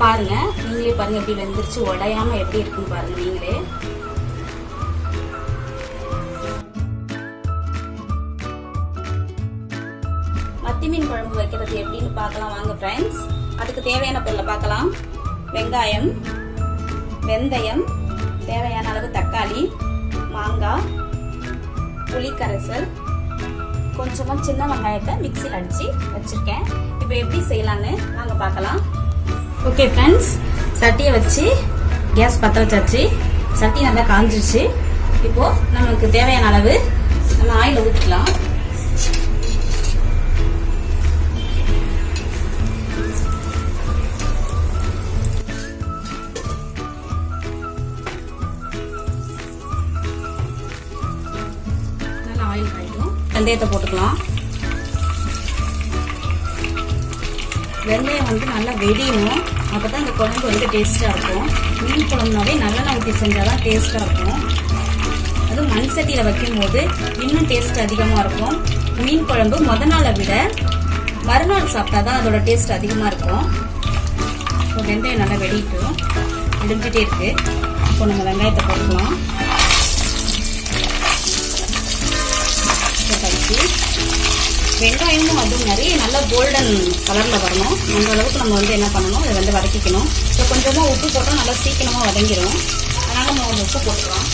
பாருங்க. நீங்களே பாருங்க எப்படி வெந்துருச்சு உடையாம எப்படி இருக்குன்னு பாருங்க நீங்களே. மத்தி மீன் குழம்பு வைக்கிறது எப்படின்னு பார்க்கலாம். வாங்க ஃப்ரெண்ட்ஸ் அதுக்கு தேவையான பொருளை பார்க்கலாம். வெங்காயம் வெந்தயம் தேவையான அளவு தக்காளி மாங்காய் புளிக்கரைசல் கொஞ்சமாக சின்ன வெங்காயத்தை மிக்சியில் அடித்து வச்சுருக்கேன். இப்போ எப்படி செய்யலான்னு நாங்கள் பார்க்கலாம். ஓகே ஃப்ரெண்ட்ஸ் சட்டியை வச்சு கேஸ் பற்ற வச்சாச்சு. சட்டி நல்லா காஞ்சிருச்சு. இப்போ நமக்கு தேவையான அளவு நம்ம ஆயில் ஊற்றிக்கலாம் நல்லா ஆயில் காய்க்கும் வெந்தயத்தை போட்டுக்கலாம். வெந்தயம் வந்து நல்லா வெடியணும். அப்பதான் இந்த குழம்பு வந்து டேஸ்ட்டாக இருக்கும். மீன் குழம்புனாவே நல்லெண்ணெய் ஊற்றி செஞ்சாதான் டேஸ்ட்டாக இருக்கும். அதுவும் மண் சட்டியில் வைக்கும் போது இன்னும் டேஸ்ட் அதிகமாக இருக்கும். மீன் குழம்பு முத நாளை விட மறுநாள் சாப்பிட்டா தான் அதோட டேஸ்ட் அதிகமாக இருக்கும். இப்போ வெந்தயம் நல்லா வெடிட்டும் வெடிஞ்சிட்டே இருக்குது இப்போ நம்ம வெங்காயத்தை போட்டுக்கலாம். வெங்காயமும் அதுவும் நிறைய கோல்டன் கலரில் வரணும். அந்த அளவுக்கு நம்ம வந்து என்ன பண்ணணும்? இதை வந்து வதக்கிக்கணும். ஸோ கொஞ்சமாக உப்பு போட்டால் நல்லா சீக்கிரமாக வதங்கிடும் அதனால் நம்ம கொஞ்சம் உப்பு போட்டுக்கலாம்.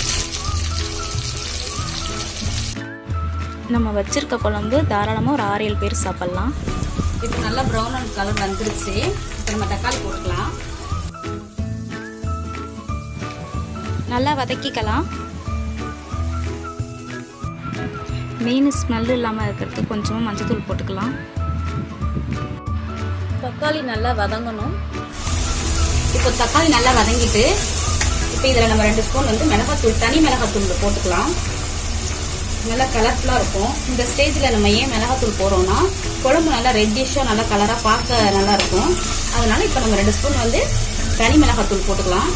நம்ம வச்சிருக்க குழம்பு தாராளமாக ஒரு ஆறு ஏழு பேர் சாப்பிட்லாம். இப்போ நல்லா ப்ரௌன் கலர் வந்துருச்சு. இப்போ நம்ம தக்காளி போட்டுக்கலாம். நல்லா வதக்கிக்கலாம். மீன் ஸ்மெல் இல்லாமல் இருக்கிறதுக்கு கொஞ்சமாக மஞ்சத்தூள் போட்டுக்கலாம். தக்காளி நல்லா வதங்கணும். இப்போ தக்காளி நல்லா வதங்கிட்டு இப்போ இதில் நம்ம ரெண்டு ஸ்பூன் வந்து மிளகாத்தூள் தனி மிளகாத்தூள் போட்டுக்கலாம். நல்லா கலர்ஃபுல்லாக இருக்கும். இந்த ஸ்டேஜில் நம்ம ஏன் மிளகாத்தூள் போடுறோம்னா குழம்பு நல்லா ரெட்டிஷாக நல்லா கலராக பார்க்க நல்லா இருக்கும் அதனால இப்போ நம்ம ரெண்டு ஸ்பூன் வந்து தனி மிளகாத்தூள் போட்டுக்கலாம்.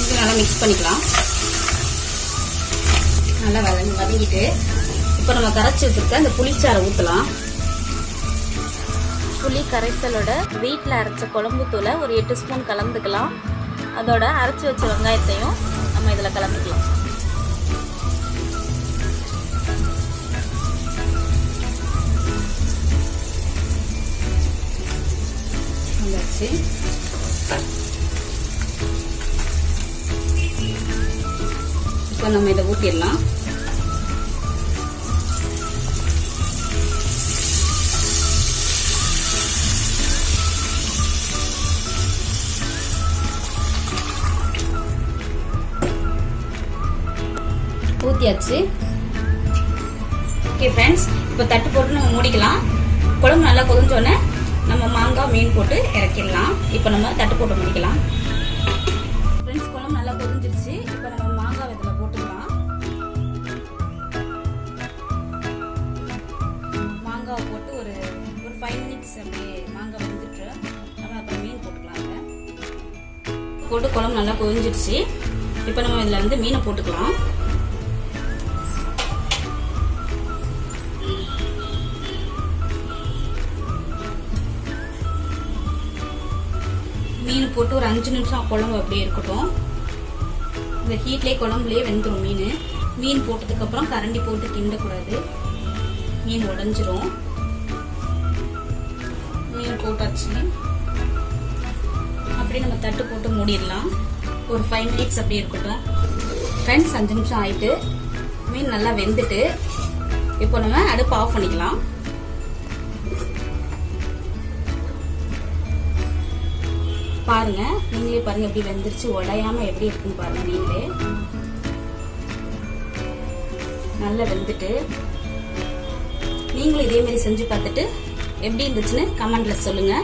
இது நல்லா மிக்ஸ் பண்ணிக்கலாம். நல்லா வதங்கி வதங்கிட்டு இப்போ நம்ம கரைச்சி வச்சிருக்க இந்த புளிச்சாறை ஊற்றலாம் புளி கரைசலோட வீட்டில் அரைச்ச குழம்பு தூளை ஒரு எட்டு ஸ்பூன் கலந்துக்கலாம். அதோட அரைச்சி வச்ச வெங்காயத்தையும் நம்ம இதில் கலந்துக்கலாம். வந்தாச்சு. இப்போ நம்ம இதை ஊற்றிடலாம் ஊற்றியாச்சு ஓகே ஃப்ரெண்ட்ஸ் இப்போ தட்டு போட்டு நம்ம மூடிக்கலாம். குழம்பு நல்லா கொதிஞ்சோடனே நம்ம மாங்காய் மீன் போட்டு இறக்கிடலாம். இப்போ நம்ம தட்டு போட்டு முடிக்கலாம். ஃப்ரெண்ட்ஸ் குழம்பு நல்லா கொதிஞ்சிருச்சு. இப்போ நம்ம மாங்காய் இதில் போட்டுக்கலாம். மாங்காவை போட்டு ஒரு ஒரு ஃபைவ் மினிட்ஸ் அப்படியே மாங்காய் வந்துட்டு நம்ம அப்புறம் மீன் போட்டுக்கலாம் போட்டு குழம்பு நல்லா கொதிஞ்சிருச்சு. இப்போ நம்ம இதில் வந்து மீனை போட்டுக்கலாம். மீன் போட்டு ஒரு அஞ்சு நிமிஷம் குழம்பு அப்படியே இருக்கட்டும். இந்த ஹீட்லேயே குழம்புலேயே வெந்துடும் மீன். மீன் போட்டதுக்கப்புறம் கரண்டி போட்டு கிண்டக்கூடாது. மீன் உடஞ்சிரும். மீன் போட்டாச்சு. அப்படியே நம்ம தட்டு போட்டு மூடிடலாம். ஒரு ஃபைவ் மினிட்ஸ் அப்படியே இருக்கட்டும். ஃப்ரெண்ட்ஸ் அஞ்சு நிமிஷம் ஆயிட்டு மீன் நல்லா வெந்துட்டு இப்போ நம்ம அடுப்பு ஆஃப் பண்ணிக்கலாம். பாருங்க. நீங்களே பாருங்க எப்படி வெந்துருச்சு. உடையாம எப்படி இருக்குன்னு பாருங்க நீங்களே. நல்லா வெந்துட்டு. நீங்களும் இதே மாதிரி செஞ்சு பார்த்துட்டு எப்படி இருந்துச்சுன்னு கமெண்ட்ல சொல்லுங்க.